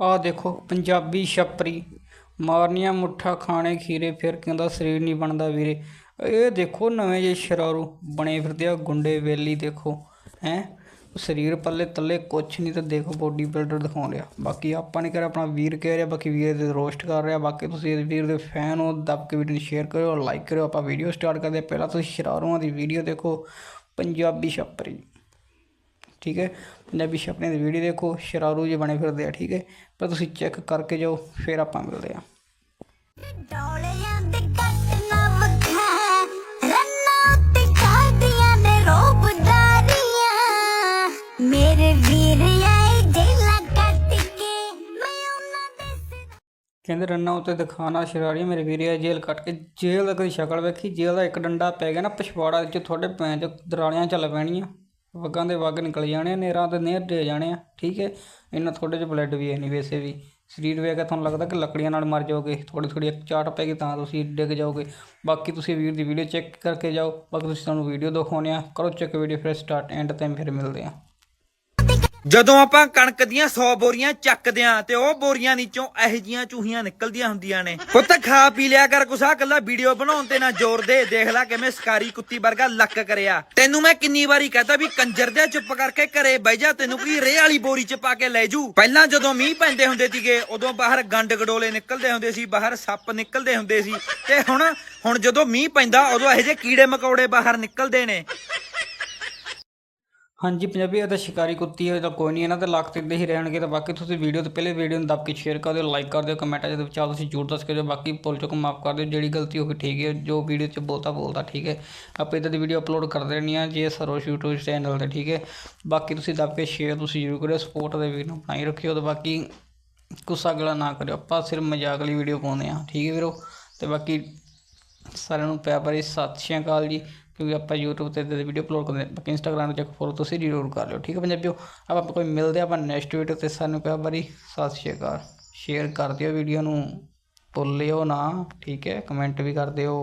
ਆਹ ਦੇਖੋ, ਪੰਜਾਬੀ ਛੱਪਰੀ। ਮਾਰਨੀਆਂ ਮੁੱਠਾ, ਖਾਣੇ ਖੀਰੇ, ਫਿਰ ਕਹਿੰਦਾ ਸਰੀਰ ਨਹੀਂ ਬਣਦਾ ਵੀਰੇ। ਇਹ ਦੇਖੋ, ਨਵੇਂ ਜੇ ਸ਼ਰਾਰੂ ਬਣੇ ਫਿਰਦੇ ਆ, ਗੁੰਡੇ ਵੇਲੀ ਦੇਖੋ, ਹੈ। ਸਰੀਰ ਪੱਲੇ ਤੱਲੇ ਕੁਛ ਨਹੀਂ ਤਾਂ ਦੇਖੋ ਬੋਡੀ ਬਿਲਡਰ ਦਿਖਾਉਣ ਰਿਹਾ ਬਾਕੀ ਆਪਾਂ ਨੇ ਕਿਹਾ ਆਪਣਾ ਵੀਰ ਕਹਿ ਰਿਹਾ, ਬਾਕੀ ਵੀਰ ਦੇ ਰੋਸਟ ਕਰ ਰਿਹਾ। ਬਾਕੀ ਤੁਸੀਂ ਇਸ ਵੀਰ ਦੇ ਫੈਨ ਹੋ, ਦੱਬ ਕੇ ਵੀਡੀਓ ਨੂੰ ਸ਼ੇਅਰ ਕਰਿਓ ਲਾਈਕ ਕਰਿਓ। ਆਪਾਂ ਵੀਡੀਓ ਸਟਾਰਟ ਕਰਦੇ ਹਾਂ। ਪਹਿਲਾਂ ਤੁਸੀਂ ਸ਼ਰਾਰੂਆਂ ਦੀ ਵੀਡੀਓ ਦੇਖੋ, ਪੰਜਾਬੀ ਛਪਰੀ। ਠੀਕ ਹੈ? ਪੰਜਾਬੀ ਛਾਪਣੇ ਦੀ ਵੀਡੀਓ ਦੇਖੋ ਸ਼ਰਾਰੂ ਜੇ ਬਣੇ ਫਿਰਦੇ ਆ ਠੀਕ ਹੈ? ਪਰ ਤੁਸੀਂ ਚੈੱਕ ਕਰਕੇ ਜਾਓ ਫਿਰ ਆਪਾਂ ਮਿਲਦੇ ਆ ਡੋਲਿਆਂ ਦੇ ਕੱਟ ਨਾ ਵਖਾ ਰੰਨਾਂ ਤੇ ਕਾਦੀਆਂ ਨੇ ਰੋਬਦਾਰੀਆਂ ਮੇਰੇ ਵੀਰ ਆਏ ਜੇਲਾ ਕੱਟ ਕੇ ਮੈਂ ਉਹਨਾਂ ਦੇ ਸਿਰ ਕਹਿੰਦੇ ਰੰਨਾ ਉੱਤੇ ਦਿਖਾਣਾ ਸ਼ਰਾਰੀਆਂ ਮੇਰੇ ਵੀਰੇ ਜੇਲ੍ਹ ਕੱਟ ਕੇ ਜੇਲ੍ਹ ਦਾ ਕਦੀ ਸ਼ਕਲ ਵੇਖੀ? ਜੇਲ੍ਹ ਦਾ ਇੱਕ ਡੰਡਾ ਪੈ ਗਿਆ ਨਾ ਪਛਵਾੜਾ ਵਿੱਚ ਤੁਹਾਡੇ ਪੈਂ ਚ ਦਰਾਲੀਆਂ ਚੱਲ ਪੈਣੀਆਂ। ਵਗਾਂ ਦੇ ਵਗ ਨਿਕਲ ਜਾਣੇ ਆ, ਨੇਰਾਂ ਤੇ ਨੇਰ ਦੇ ਜਾਣੇ ਆ ਠੀਕ ਹੈ? ਇੰਨਾ ਤੁਹਾਡੇ ਚ ਬਲੱਡ ਵੀ ਹੈ ਨਹੀਂ ਵੈਸੇ ਵੀ। ਸਰੀਰ ਵੇਖ ਤੁਹਾਨੂੰ ਲੱਗਦਾ ਕਿ ਲੱਕੜੀਆਂ ਨਾਲ ਮਰ ਜਾਓਗੇ ਥੋੜੀ ਥੋੜੀ ਇੱਕ ਚਾਟ ਪੈਗੀ ਤਾਂ ਤੁਸੀਂ ਡਿੱਗ ਜਾਓਗੇ। ਬਾਕੀ ਤੁਸੀਂ ਵੀਰ ਦੀ ਵੀਡੀਓ ਚੈੱਕ ਕਰਕੇ ਜਾਓ ਬਾਕੀ ਤੁਸੀਂ ਤੁਹਾਨੂੰ ਵੀਡੀਓ ਦਿਖਾਉਂਦੇ ਆ। ਕਰੋ ਚੈੱਕ ਵੀਡੀਓ ਫਿਰ ਸਟਾਰਟ ਐਂਡ 'ਤੇ ਫਿਰ ਮਿਲਦੇ ਆ। ਜਦੋਂ ਆਪਾਂ ਕਣਕ ਦੀਆਂ 100 ਬੋਰੀਆਂ ਚੱਕਦੇ ਆਂ ਤੇ ਉਹ ਬੋਰੀਆਂ ਨੀਚੋਂ ਇਹੋ ਜੀਆਂ ਚੂਹੀਆਂ ਨਿਕਲਦੀਆਂ ਹੁੰਦੀਆਂ ਨੇ। ਪੁੱਤ ਖਾ ਪੀ ਲਿਆ ਕਰ ਕੁਸਾ ਕੱਲਾ ਵੀਡੀਓ ਬਣਾਉਣ ਤੇ ਨਾ ਜ਼ੋਰ ਦੇ। ਦੇਖ ਲੈ ਕਿਵੇਂ ਸਕਾਰੀ ਕੁੱਤੀ ਵਰਗਾ ਲੱਕ ਕਰਿਆ। ਤੈਨੂੰ ਮੈਂ ਕਿੰਨੀ ਵਾਰੀ ਕਹਤਾ ਵੀ ਕੰਜਰ ਦੇ ਚੁੱਪ ਕਰਕੇ ਘਰੇ ਬਹਿ ਜਾ, ਤੈਨੂੰ ਕੋਈ ਰੇਹ ਵਾਲੀ ਬੋਰੀ ਚ ਪਾ ਕੇ ਲੈ ਜੂ। ਪਹਿਲਾਂ ਜਦੋਂ ਮੀਂਹ ਪੈਂਦੇ ਹੁੰਦੇ ਸੀਗੇ, ਉਦੋਂ ਬਾਹਰ ਗੰਡ ਗਡੋਲੇ ਨਿਕਲਦੇ ਹੁੰਦੇ ਸੀ, ਬਾਹਰ ਸੱਪ ਨਿਕਲਦੇ ਹੁੰਦੇ ਸੀ। ਤੇ ਹੁਣ ਹੁਣ ਜਦੋਂ ਮੀਂਹ ਪੈਂਦਾ, ਉਦੋਂ ਇਹੋ ਜਿਹੇ ਕੀੜੇ ਮਕੌੜੇ ਬਾਹਰ ਨਿਕਲਦੇ ਨੇ। ਹਾਂਜੀ ਪੰਜਾਬੀ ਇਹ ਤਾਂ ਸ਼ਿਕਾਰੀ ਕੁੱਤੀ ਹੈ, ਤਾਂ ਕੋਈ ਨਹੀਂ, ਇਹਨਾਂ ਦੇ ਲੱਕ ਤੇ ਇੱਦਾਂ ਹੀ ਰਹਿਣਗੇ, ਤਾਂ ਬਾਕੀ ਤੁਸੀਂ ਵੀਡੀਓ ਤੋਂ ਪਹਿਲੇ ਵੀਡੀਓ ਨੂੰ ਦੱਬ ਕੇ ਸ਼ੇਅਰ ਕਰ ਦਿਓ ਲਾਈਕ ਕਰ ਦਿਓ ਕਮੈਂਟਾਂ ਦੇ ਵਿੱਚ ਤੁਸੀਂ ਜਰੂਰ ਦੱਸ ਕੇ ਦਿਓ, ਬਾਕੀ ਭੁੱਲ ਚੁੱਕ ਮਾਫ ਕਰ ਦਿਓ, ਜਿਹੜੀ ਗਲਤੀ ਹੋ ਗਈ ਠੀਕ ਹੈ, ਜੋ ਵੀਡੀਓ 'ਚ ਬੋਲਤਾ ਬੋਲਤਾ ਠੀਕ ਹੈ। ਆਪਾਂ ਇਦਾਂ ਦੀ ਵੀਡੀਓ ਅਪਲੋਡ ਕਰਦੇ ਰਹਿੰਦੇ ਹਾਂ, ਜੇ ਸਰੋਸ਼ YouTube ਚੈਨਲ ਤੇ ਠੀਕ ਹੈ। ਬਾਕੀ ਤੁਸੀਂ ਦੱਬ ਕੇ ਸ਼ੇਅਰ ਤੁਸੀਂ ਜ਼ਰੂਰ ਕਰਿਓ ਸਪੋਰਟ ਦੇ ਵੀਰ ਨੂੰ ਬਣਾਈ ਰੱਖਿਓ, ਤੇ ਬਾਕੀ ਗੁੱਸਾ ਗਲਾ ਨਾ ਕਰਿਓ, ਆਪਾਂ ਸਿਰਫ ਮਜ਼ਾਕ ਲਈ ਵੀਡੀਓ ਪਾਉਂਦੇ ਹਾਂ, ਠੀਕ ਹੈ ਵੀਰੋ। ਤੇ ਬਾਕੀ ਸਾਰਿਆਂ ਨੂੰ ਪਿਆਰ ਭਰੀ ਸਤਿ ਸ਼੍ਰੀ ਅਕਾਲ ਜੀ। ਕਿਉਂਕਿ ਆਪਾਂ YouTube ਤੇ ਇਦਾਂ ਵੀਡੀਓ ਅਪਲੋਡ ਕਰਦੇ ਹਾਂ। ਬਾਕੀ Instagram ਤੇ ਚੈੱਕ ਫੋਲੋ ਤੁਸੀਂ ਜ਼ਰੂਰ ਕਰ ਲਿਓ। ਠੀਕ ਹੈ ਪੰਜਾਬੀਓ? ਆਪਾਂ ਕੋਈ ਮਿਲਦੇ ਹਾਂ, ਆਪਾਂ ਨੈਕਸਟ ਵੀਡੀਓ ਤੇ ਸਾਨੂੰ ਪਿਆਰ ਭਰੀ ਸਤਿ ਸ਼੍ਰੀ ਅਕਾਲ। ਸ਼ੇਅਰ ਕਰ ਦਿਓ ਵੀਡੀਓ ਨੂੰ। ਭੁੱਲਿਓ ਨਾ। ਠੀਕ ਹੈ? ਕਮੈਂਟ ਵੀ ਕਰ ਦਿਓ।